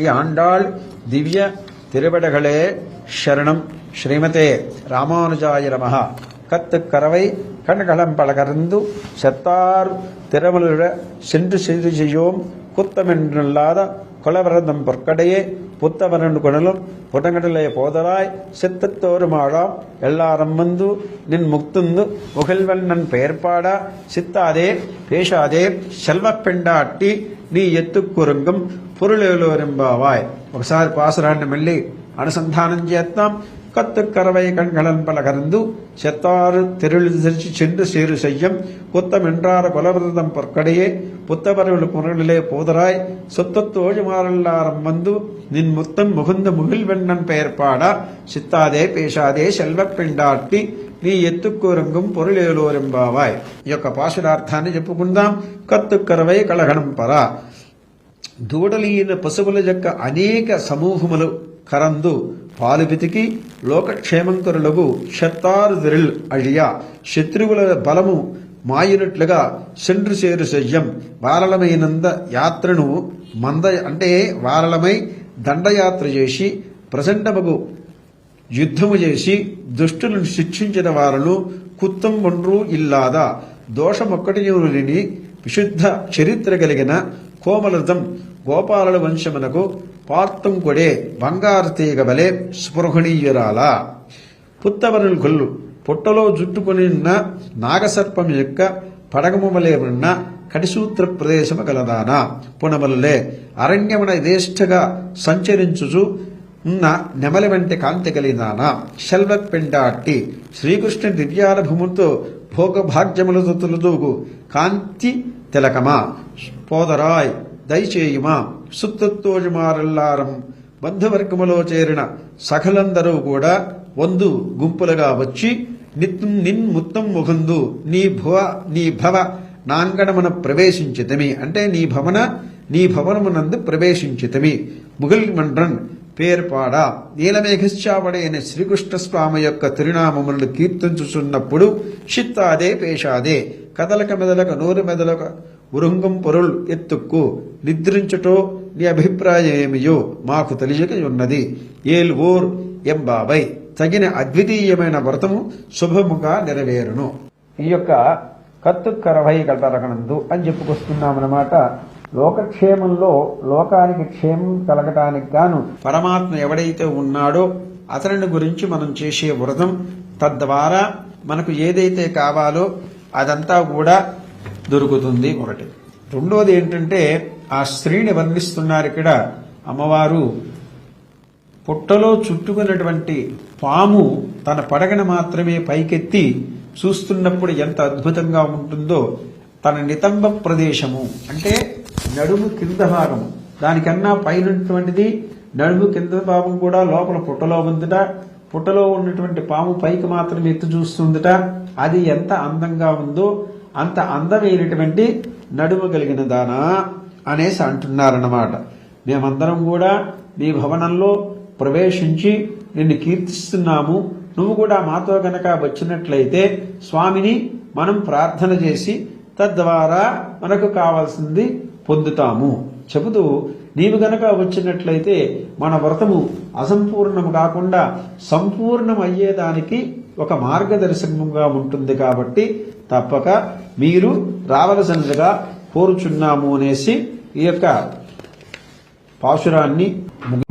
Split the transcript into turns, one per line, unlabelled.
ஸ்ரீ ஆண்டாள் திவ்ய திருவடகளே ஷரணம் ஸ்ரீமதே ராமானுஜாய நமகா கத்துக்கரவை கண்களம் பலகர்ந்து செத்தார் திறமலுற சென்று செய்து செய்யோம். குத்தமென்றல்லாத குலவரதம் பொற்கடையே புத்தவரன் குணலும் புடங்கடலே போதலாய் சித்தத்தோரும் ஆழாம் எல்லாரும் வந்து நின் முக்துந்து புகழ்வன் நன் பெயர்பாடா. சித்தாதே பேசாதே செல்வப்பெண்டாட்டி நீ నీ ఎత్తుక్కురంగం పొరులేలోరింబావాయ్ ఒకసారి పాసురాన్ని మళ్ళీ అనుసంధానం చేస్తాం కత్తు కరవై కణ్గళన్ పలకరందు చెత్తారు తెరులు తెరిచి சென்று சேரு செய்யும். புத்தமென்றார குலவிரதம் பொற்கடையே. புத்தபரவில் புரளிலே போதராய். சொத்தத்தோழி மாறல்லாரம் வந்து நின் முத்தம் முகுந்த முகில்வெண்ணன் பெயர் பாட. சித்தாதே பேசாதே செல்வ பெண்டாட்டி నీ ఎత్తుకోరంగం పొరులేలోరెంబావాయ్. ఈ యొక్క పాశురార్థాన్ని చెప్పుకుందాం. కత్తు కరవై పర. దూడలీన పశువుల యొక్క అనేక సమూహములు కరందు పాలు పితికి లోకక్షేమంకరులకు షత్తారు దిరిల్ అழிయా శత్రువుల బలము మాయినట్లుగా సెండ్రు చేరు శయ్యం వారలమైనంద యాత్రను మంద అంటే వారలమై దండయాత్ర చేసి ప్రచండమగు యుద్ధము చేసి దుష్టులను శిక్షించిన వారును కుత్తం ఒండ్రు ఇల్లాదా. దోషమొక్కటి లేని విశుద్ధ చరిత్ర కలిగిన కోమలతం గోపాలల వంశమునకు పార్తం కొడే బంగారు తీగ వలె స్పృహణీయురాల. పుత్తవరులు కొల్లు పుట్టలో జుట్టుకొని ఉన్న నాగసర్పం యొక్క పడగము వలె ఉన్న కటిసూత్ర ప్రదేశము గలదానా. పునమలలే అరణ్యమున యథేష్టగా సంచరించుచు ఉన్న నెమలి వంటి కాంతి కలిగినానా? శల్వ పెండాటి శ్రీకృష్ణ దివ్యానుభవముతో భోగభాగ్యములతో తొలుదూగు కాంతి తిలకమా? పోదరాయ్ దయచేయుమా? సుత్తోజుమారల్లారం బంధువర్గములో చేరిన సఖలందరూ కూడా వందు గుంపులుగా వచ్చి నిత్యం నిన్ ముత్తం ముఖందు నీ భువ నీ భవ నాంగణమున ప్రవేశించితమి. అంటే నీ భవన నీ భవనమునందు ప్రవేశించితమి. ముగిల్ మండ్రన్ పేర్పాడ? నీలమేఘశ్చావడైన అనే శ్రీకృష్ణ స్వామి యొక్క తిరునామములను కీర్తించుచున్నప్పుడు షిత్తాదే పేషాదే కదలక మెదలక నోరు మెదలక ఉరుంగం పొరుల్ ఎత్తుక్కు నిద్రించుటో నీ అభిప్రాయం ఏమియో మాకు తెలియక ఉన్నది ఏల్ ఓర్ ఎంబాబై. తగిన అద్వితీయమైన వ్రతము శుభముగా నెరవేరును. ఈ యొక్క కత్తు కరవై అని చెప్పుకొస్తున్నామన్నమాట. లోకక్షేమంలో లోకానికి క్షేమం కలగటానికి గాను పరమాత్మ ఎవడైతే ఉన్నాడో అతనిని గురించి మనం చేసే వ్రతం తద్వారా మనకు ఏదైతే కావాలో అదంతా కూడా దొరుకుతుంది ఒకటి. రెండోది ఏంటంటే ఆ స్త్రీని వర్ణిస్తున్నారు ఇక్కడ అమ్మవారు. పుట్టలో చుట్టుకున్నటువంటి పాము తన పడగను మాత్రమే పైకెత్తి చూస్తున్నప్పుడు ఎంత అద్భుతంగా ఉంటుందో తన నితంబ ప్రదేశము. అంటే నడుము కింద భాగము దానికన్నా పైనటువంటిది నడుము కింద భాగం కూడా లోపల పుట్టలో ఉందిట. పుట్టలో ఉన్నటువంటి పాము పైకి మాత్రం ఎత్తి చూస్తుందిట. అది ఎంత అందంగా ఉందో అంత అందమైనటువంటి నడుము కలిగిన దానా అనేసి అంటున్నారన్నమాట. మేమందరం కూడా నీ భవనంలో ప్రవేశించి నిన్ను కీర్తిస్తున్నాము. నువ్వు కూడా మాతో గనక వచ్చినట్లయితే స్వామిని మనం ప్రార్థన చేసి తద్వారా మనకు కావాల్సింది పొందుతాము. చెబుతూ నీవు గనక వచ్చినట్లయితే మన వ్రతము అసంపూర్ణము కాకుండా సంపూర్ణం అయ్యేదానికి ఒక మార్గదర్శకంగా ఉంటుంది కాబట్టి తప్పక మీరు రావలసినదిగా కోరుచున్నాము అనేసి ఈ యొక్క పాశురాన్ని ముగి